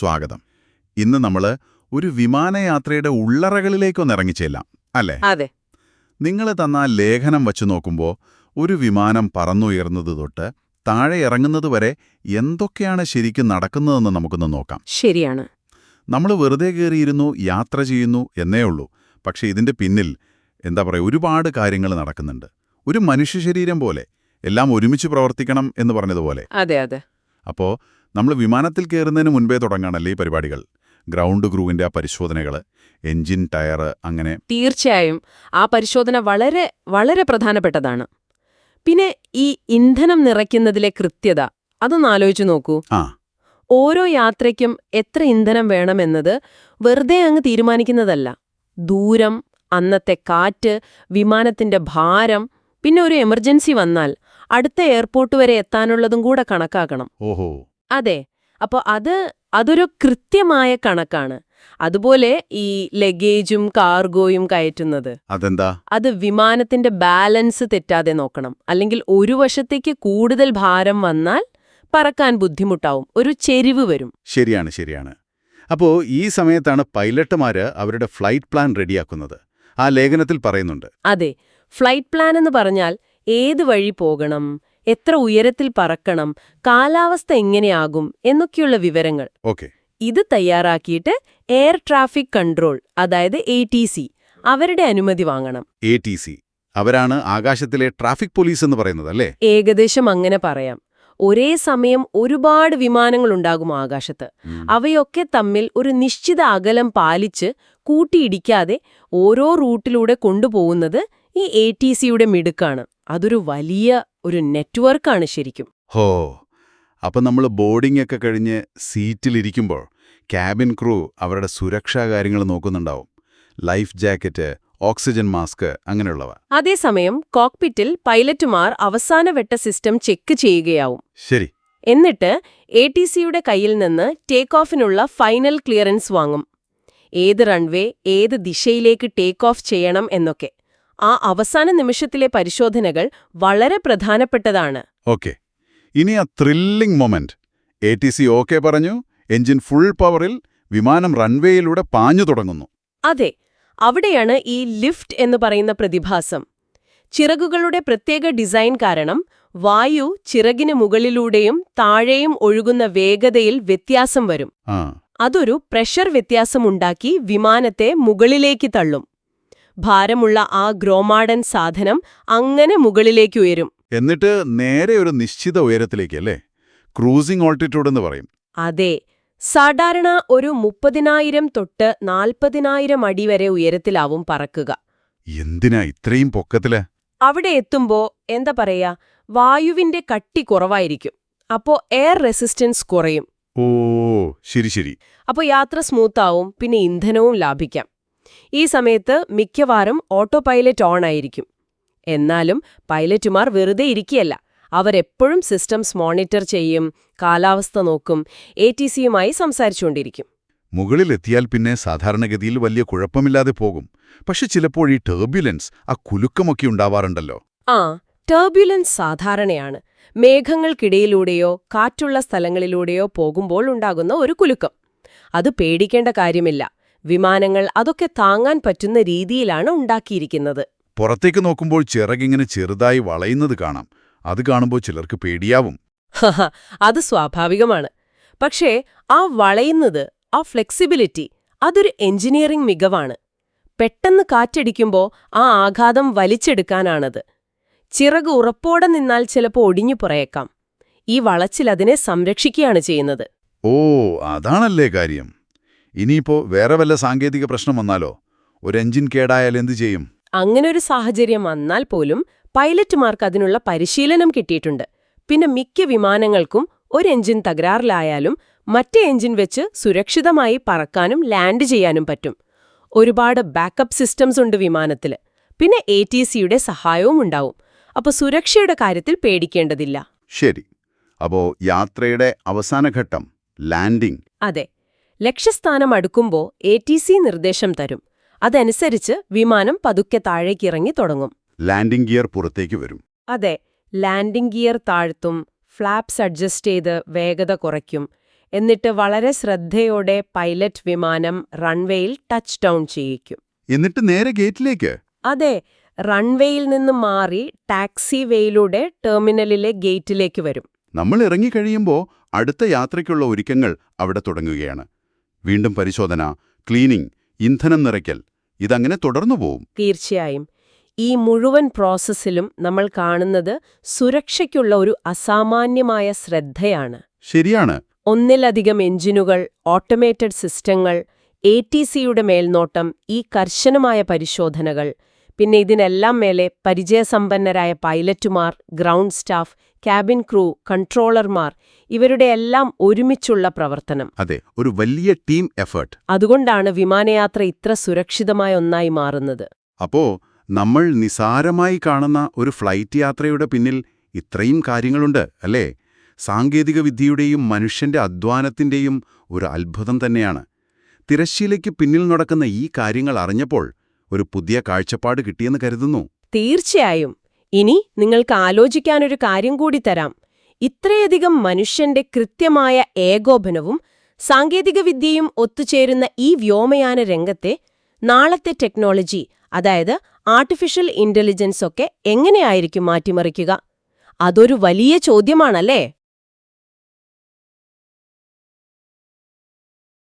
സ്വാഗതം. ഇന്ന് നമ്മൾ ഒരു വിമാനയാത്രയുടെ ഉള്ളറകളിലേക്കൊന്ന് ഇറങ്ങിച്ചെല്ലാം അല്ലേ? അതെ. നിങ്ങൾ തന്ന ലേഖനം വച്ചു നോക്കുമ്പോൾ ഒരു വിമാനം പറന്നുയർന്നത് തൊട്ട് താഴെ ഇറങ്ങുന്നത് വരെ എന്തൊക്കെയാണ് ശരിക്കും നടക്കുന്നതെന്ന് നമുക്കൊന്ന് നോക്കാം. ശരിയാണ്. നമ്മൾ വെറുതെ കയറിയിരുന്നു യാത്ര ചെയ്യുന്നു എന്നേ ഉള്ളൂ. പക്ഷെ ഇതിന്റെ പിന്നിൽ എന്താ പറയുക ഒരുപാട് കാര്യങ്ങൾ നടക്കുന്നുണ്ട്. ഒരു മനുഷ്യ ശരീരം പോലെ എല്ലാം ഒരുമിച്ച് പ്രവർത്തിക്കണം എന്ന് പറഞ്ഞതുപോലെ. അതെ അതെ. അപ്പോൾ നമ്മൾ വിമാനത്തിൽ കയറുന്നതിന് മുൻപേ തുടങ്ങാണല്ലേ ഈ പരിപാടികൾ? ഗ്രൗണ്ട് ക്രൂവിന്റെ ആ പരിശോധനകൾ എൻജിൻ ടയർ അങ്ങനെ. തീർച്ചയായും ആ പരിശോധന വളരെ വളരെ പ്രധാനപ്പെട്ടതാണ്. പിന്നെ ഈ ഇന്ധനം നിറയ്ക്കുന്നതിലെ കൃത്യത അതൊന്ന് ആലോചിച്ചു നോക്കൂ. ആ. ഓരോ യാത്രയ്ക്കും എത്ര ഇന്ധനം വേണമെന്നത് വെറുതെ അങ്ങ് തീരുമാനിക്കുന്നതല്ല. ദൂരം അന്നത്തെ കാറ്റ് വിമാനത്തിന്റെ ഭാരം പിന്നെ ഒരു എമർജൻസി വന്നാൽ അടുത്ത എയർപോർട്ട് വരെ എത്താനുള്ളതും കൂടെ കണക്കാക്കണം. ഓഹോ. അതെ. അപ്പോൾ അത് അതൊരു കൃത്യമായ കണക്കാണ്. അതുപോലെ ഈ ലഗേജും കാർഗോയും കയറ്റുന്നത്. അതെന്താ? അത് വിമാനത്തിന്റെ ബാലൻസ് തെറ്റാതെ നോക്കണം. അല്ലെങ്കിൽ ഒരു വശത്തേക്ക് കൂടുതൽ ഭാരം വന്നാൽ പറക്കാൻ ബുദ്ധിമുട്ടാവും. ഒരു ചെരിവ് വരും. ശരിയാണ് ശരിയാണ്. അപ്പോൾ ഈ സമയത്താണ് പൈലറ്റുമാര് അവരുടെ ഫ്ലൈറ്റ് പ്ലാൻ റെഡിയാക്കുന്നത്. ആ ലേഖനത്തിൽ പറയുന്നുണ്ട്. അതെ. ഫ്ലൈറ്റ് പ്ലാൻ എന്ന് പറഞ്ഞാൽ ഏത് വഴി പോകണം? എത്ര ഉയരത്തിൽ പറക്കണം കാലാവസ്ഥ എങ്ങനെയാകും എന്നൊക്കെയുള്ള വിവരങ്ങൾ. ഓക്കെ. ഇത് തയ്യാറാക്കിയിട്ട് എയർ ട്രാഫിക് കൺട്രോൾ അതായത് എ അവരുടെ അനുമതി വാങ്ങണം. എ ടി സി അവരാണ് ആകാശത്തിലെ ട്രാഫിക് പോലീസ് എന്ന് പറയുന്നത് അല്ലേ? ഏകദേശം അങ്ങനെ പറയാം. ഒരേ സമയം ഒരുപാട് വിമാനങ്ങളുണ്ടാകും ആകാശത്ത്. അവയൊക്കെ തമ്മിൽ ഒരു നിശ്ചിത അകലം പാലിച്ച് കൂട്ടിയിടിക്കാതെ ഓരോ റൂട്ടിലൂടെ കൊണ്ടുപോകുന്നത് ഈ എ ടി സിയുടെ മിടുക്കാണ്. അതൊരു വലിയ ഒരു നെറ്റ്വർക്കാണ് ശരിക്കും. ഹോ അപ്പം നമ്മൾ ബോർഡിംഗ് ഒക്കെ കഴിഞ്ഞ് സീറ്റിലിരിക്കുമ്പോൾ ക്യാബിൻ ക്രൂ അവരുടെ സുരക്ഷാ കാര്യങ്ങൾ നോക്കുന്നുണ്ടാവും. ലൈഫ് ജാക്കറ്റ് ഓക്സിജൻ മാസ്ക് അങ്ങനെയുള്ളവ. അതേസമയം കോക്പിറ്റിൽ പൈലറ്റുമാർ അവസാനവട്ട സിസ്റ്റം ചെക്ക് ചെയ്യുകയാവും. ശരി. എന്നിട്ട് എ ടി സിയുടെ കയ്യിൽ നിന്ന് ടേക്ക് ഓഫിനുള്ള ഫൈനൽ ക്ലിയറൻസ് വാങ്ങും. ഏത് റൺവേ ഏത് ദിശയിലേക്ക് ടേക്ക് ഓഫ് ചെയ്യണം എന്നൊക്കെ. ആ അവസാന നിമിഷത്തിലെ പരിശോധനകൾ വളരെ പ്രധാനപ്പെട്ടതാണ്. ഓക്കെ. ഇനി ആ thrilling moment A T C okay പറഞ്ഞു എഞ്ചിൻ ഫുൾ പവറിൽ വിമാനം റൺവേയിലൂടെ പാഞ്ഞു തുടങ്ങുന്നു. അതെ അവിടെയാണ് ഈ ലിഫ്റ്റ് എന്ന് പറയുന്ന പ്രതിഭാസം. ചിറകുകളുടെ പ്രത്യേക ഡിസൈൻ കാരണം വായു ചിറകിന് മുകളിലൂടെയും താഴെയും ഒഴുകുന്ന വേഗതയിൽ വ്യത്യാസം വരും. അതൊരു പ്രഷർ വ്യത്യാസമുണ്ടാക്കി വിമാനത്തെ മുകളിലേക്ക് തള്ളും. ഭാരമുള്ള ആ ഗ്രോമാടൻ സാധനം അങ്ങനെ മുകളിലേക്ക് ഉയരും എന്നിട്ട് നേരെ ഒരു നിശ്ചിത ഉയരത്തിലേക്ക് അല്ലേ? ക്രൂസിംഗ് ഓൾട്ടിറ്റ്യൂഡ് എന്ന് പറയും. അതെ. സാധാരണ ഒരു മുപ്പതിനായിരം തൊട്ട് നാൽപ്പതിനായിരം അടി വരെ ഉയരത്തിലാവും പറക്കുക. എന്തിനാ ഇത്രയും പൊക്കത്തിൽ? അവിടെ എത്തുമ്പോ എന്താ പറയാ? വായുവിന്റെ കട്ടി കുറവായിരിക്കും. അപ്പോ എയർ റെസിസ്റ്റൻസ് കുറയും. ഓ ശരി ശരി. അപ്പോ യാത്ര സ്മൂത്താവും പിന്നെ ഇന്ധനവും ലാഭിക്കാം. ഈ സമയത്ത് മിക്കവാറും ഓട്ടോ പൈലറ്റ് ഓൺ ആയിരിക്കും. എന്നാലും പൈലറ്റുമാർ വെറുതെ ഇരിക്കുകയല്ല. അവരെപ്പോഴും സിസ്റ്റംസ് മോണിറ്റർ ചെയ്യും കാലാവസ്ഥ നോക്കും എ ടി സിയുമായി സംസാരിച്ചുകൊണ്ടിരിക്കും. മുകളിലെത്തിയാൽ പിന്നെ സാധാരണഗതിയിൽ വലിയ കുഴപ്പമില്ലാതെ പോകും. പക്ഷെ ചിലപ്പോൾ ഈ ടേർബ്യുലൻസ് ആ കുലുക്കമൊക്കെ ഉണ്ടാവാറുണ്ടല്ലോ. ആ ടേർബ്യുലൻസ് സാധാരണയാണ്. മേഘങ്ങൾക്കിടയിലൂടെയോ കാറ്റുള്ള സ്ഥലങ്ങളിലൂടെയോ പോകുമ്പോൾ ഉണ്ടാകുന്ന ഒരു കുലുക്കം. അത് പേടിക്കേണ്ട കാര്യമില്ല. വിമാനങ്ങൾ അതൊക്കെ താങ്ങാൻ പറ്റുന്ന രീതിയിലാണ് ഉണ്ടാക്കിയിരിക്കുന്നത്. പുറത്തേക്ക് നോക്കുമ്പോൾ ചിറകിങ്ങനെ ചെറുതായി വളയുന്നത് കാണാം. അത് കാണുമ്പോൾ ചിലർക്ക് പേടിയാവും. അത് സ്വാഭാവികമാണ്. പക്ഷേ ആ വളയുന്നത് ആ ഫ്ലെക്സിബിലിറ്റി അതൊരു എഞ്ചിനീയറിംഗ് മികവാണ്. പെട്ടെന്ന് കാറ്റടിക്കുമ്പോൾ ആ ആഘാതം വലിച്ചെടുക്കാനാണത്. ചിറക് ഉറപ്പോടെ നിന്നാൽ ചിലപ്പോൾ ഒടിഞ്ഞു പുറയേക്കാം. ഈ വളച്ചിൽ അതിനെ സംരക്ഷിക്കുകയാണ് ചെയ്യുന്നത്. ഓ അതാണല്ലേ കാര്യം. ഇനിയിപ്പോ വേറെ വല്ല സാങ്കേതിക പ്രശ്നം വന്നാലോ? ഒരു എഞ്ചിൻ കേടായാൽ എന്തു ചെയ്യും? അങ്ങനെ ഒരു സാഹചര്യം വന്നാൽ പോലും പൈലറ്റുമാർക്ക് അതിനുള്ള പരിശീലനം കിട്ടിയിട്ടുണ്ട്. പിന്നെ മിക്ക വിമാനങ്ങൾക്കും ഒരു എഞ്ചിൻ തകരാറിലായാലും മറ്റേ എഞ്ചിൻ വെച്ച് സുരക്ഷിതമായി പറക്കാനും ലാൻഡ് ചെയ്യാനും പറ്റും. ഒരുപാട് ബാക്കപ്പ് സിസ്റ്റംസ് ഉണ്ട് വിമാനത്തിൽ പിന്നെ എ ടി സിയുടെ സഹായവും ഉണ്ടാവും. അപ്പൊ സുരക്ഷയുടെ കാര്യത്തിൽ പേടിക്കേണ്ടതില്ല. ശരി. അപ്പോ യാത്രയുടെ അവസാന ഘട്ടം ലാൻഡിംഗ് അതെ. ലക്ഷ്യസ്ഥാനം അടുക്കുമ്പോൾ എ ടി സി നിർദ്ദേശം തരും. അതനുസരിച്ച് വിമാനം പതുക്കെ താഴേക്കിറങ്ങി തുടങ്ങും. ലാൻഡിംഗ് ഗിയർ പുറത്തേക്ക് വരും. അതെ ലാൻഡിംഗ് ഗിയർ താഴ്ത്തും ഫ്ലാപ്സ് അഡ്ജസ്റ്റ് ചെയ്ത് വേഗത കുറയ്ക്കും. എന്നിട്ട് വളരെ ശ്രദ്ധയോടെ പൈലറ്റ് വിമാനം റൺവേയിൽ ടച്ച് ഡൗൺ ചെയ്യിക്കും. എന്നിട്ട് നേരെ ഗേറ്റിലേക്ക്? അതെ റൺവേയിൽ നിന്ന് മാറി ടാക്സി വേയിലൂടെ ടെർമിനലിലെ ഗേറ്റിലേക്ക് വരും. നമ്മൾ ഇറങ്ങിക്കഴിയുമ്പോൾ അടുത്ത യാത്രയ്ക്കുള്ള ഒരുക്കങ്ങൾ അവിടെ തുടങ്ങുകയാണ്. വീണ്ടും പരിശോധന ക്ലീനിംഗ് ഇന്ധനം നിറയ്ക്കൽ ഇതങ്ങനെ തുടർന്നു പോവും. തീർച്ചയായും. ഈ മുഴുവൻ പ്രോസസ്സിലും നമ്മൾ കാണുന്നത് സുരക്ഷയ്ക്കുള്ള ഒരു അസാമാന്യമായ ശ്രദ്ധയാണ്. ശരിയാണ്. ഒന്നിലധികം എഞ്ചിനുകൾ ഓട്ടോമേറ്റഡ് സിസ്റ്റങ്ങൾ എ ടി സിയുടെ മേൽനോട്ടം ഈ കർശനമായ പരിശോധനകൾ പിന്നെ ഇതിനെല്ലാം മേലെ പരിചയസമ്പന്നരായ പൈലറ്റുമാർ ഗ്രൗണ്ട് സ്റ്റാഫ് ക്യാബിൻ ക്രൂ കൺട്രോളർമാർ ഇവരുടെ എല്ലാം ഒരുമിച്ചുള്ള പ്രവർത്തനം. അതെ ഒരു വലിയ ടീം എഫേർട്ട്. അതുകൊണ്ടാണ് വിമാനയാത്ര ഇത്ര സുരക്ഷിതമായ ഒന്നായി മാറുന്നത്. അപ്പോ നമ്മൾ നിസാരമായി കാണുന്ന ഒരു ഫ്ലൈറ്റ് യാത്രയുടെ പിന്നിൽ ഇത്രയും കാര്യങ്ങളുണ്ട് അല്ലേ? സാങ്കേതിക വിദ്യയുടെയും മനുഷ്യന്റെ അധ്വാനത്തിന്റെയും ഒരു അത്ഭുതം തന്നെയാണ്. തിരശ്ശീലയ്ക്ക് പിന്നിൽ നടക്കുന്ന ഈ കാര്യങ്ങൾ അറിഞ്ഞപ്പോൾ ഒരു പുതിയ കാഴ്ചപ്പാട് കിട്ടിയെന്ന് കരുതുന്നു. തീർച്ചയായും. ഇനി നിങ്ങൾക്ക് ആലോചിക്കാനൊരു കാര്യം കൂടി തരാം. ഇത്രയധികം മനുഷ്യന്റെ കൃത്യമായ ഏകോപനവും സാങ്കേതികവിദ്യയും ഒത്തുചേരുന്ന ഈ വ്യോമയാന രംഗത്തെ നാളത്തെ ടെക്നോളജി അതായത് ആർട്ടിഫിഷ്യൽ ഇന്റലിജൻസ് ഒക്കെ എങ്ങനെയായിരിക്കും മാറ്റിമറിക്കുക? അതൊരു വലിയ ചോദ്യമാണല്ലേ?